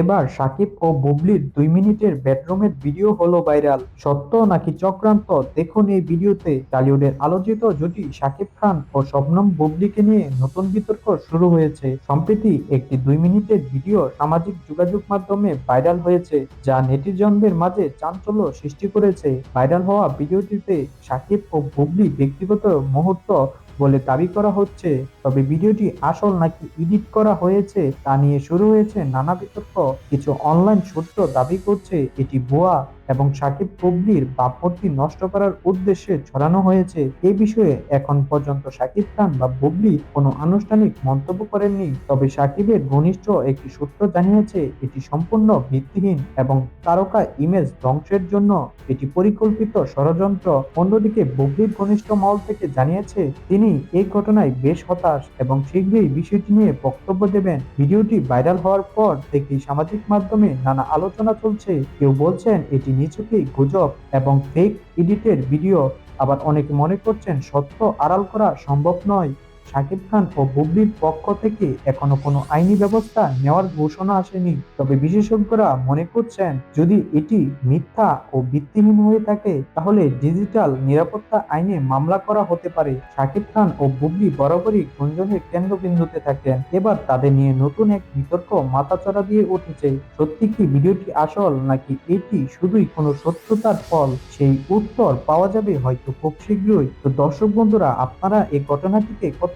এবার সাকিব ও বুবলির দুই মিনিটের বেডরুমের ভিডিও হলো ভাইরাল। সত্য নাকি চক্রান্ত? দেখুন এই ভিডিওতে। টলিউডের আলোচিত জুটি সাকিব খান ও শবনম বুবলিকে নিয়ে নতুন বিতর্ক শুরু হয়েছে। সম্প্রতি একটি দুই মিনিটের ভিডিও সামাজিক যোগাযোগ মাধ্যমে ভাইরাল হয়েছে, যা নেটিজনদের মাঝে চাঞ্চল্য সৃষ্টি করেছে। ভাইরাল হওয়া ভিডিওটিতে সাকিব ও বুবলি ব্যক্তিগত মুহূর্ত বলে দাবি করা হচ্ছে, তবে ভিডিওটি আসল নাকি এডিট করা হয়েছে তা নিয়ে শুরু হয়েছে নানা বিতর্ক। কিছু অনলাইন সূত্র দাবি করছে এটি ভুয়া। এবং সাকিব বুবলির ভাবমূর্তি নষ্ট করার উদ্দেশ্যে ছড়ানো হয়েছে। এই বিষয়ে এখন পর্যন্ত সাকিব খান বা বুবলি কোনো আনুষ্ঠানিক মন্তব্য করেননি। তবে সাকিবের ঘনিষ্ঠ একটি সূত্র জানিয়েছে, এটি সম্পূর্ণ ভিত্তিহীন এবং তারকা ইমেজ ধ্বংসের জন্য এটি পরিকল্পিত ষড়যন্ত্র। অন্যদিকে বুবলির ঘনিষ্ঠ মহল থেকে জানিয়েছে, তিনি এই ঘটনায় বেশ হতাশ এবং শীঘ্রই বিষয়টি নিয়ে বক্তব্য দেবেন। ভিডিওটি ভাইরাল হওয়ার পর থেকেই সামাজিক মাধ্যমে নানা আলোচনা চলছে। কেউ বলছেন, এটি নিছকই গুজব এবং ফেক এডিটের ভিডিও আবার অনেকে মনে করছেন সত্য আড়াল করা সম্ভব নয়। শাকিব খান ও বুবলির পক্ষ থেকে এখনও কোনো আইনি ব্যবস্থা নেওয়ার ঘোষণা আসেনি। তবে বিশেষজ্ঞরা মনে করছেন, যদি এটি মিথ্যা ও ভিত্তিহীন হয়ে থাকে, তাহলে ডিজিটাল নিরাপত্তা আইনে মামলা করা হতে পারে। শাকিব খান ও বুবলি বরাবরই গুঞ্জনের কেন্দ্রবিন্দুতে থাকেন। এবার তাদের নিয়ে নতুন এক বিতর্ক মাথাচড়া দিয়ে উঠেছে। সত্যি কি ভিডিওটি আসল, নাকি এটি শুধুই কোনো সত্যতার ফল? সেই উত্তর পাওয়া যাবে হয়তো খুব শীঘ্রই। তো দর্শক বন্ধুরা, আপনারা এই ঘটনাটিকে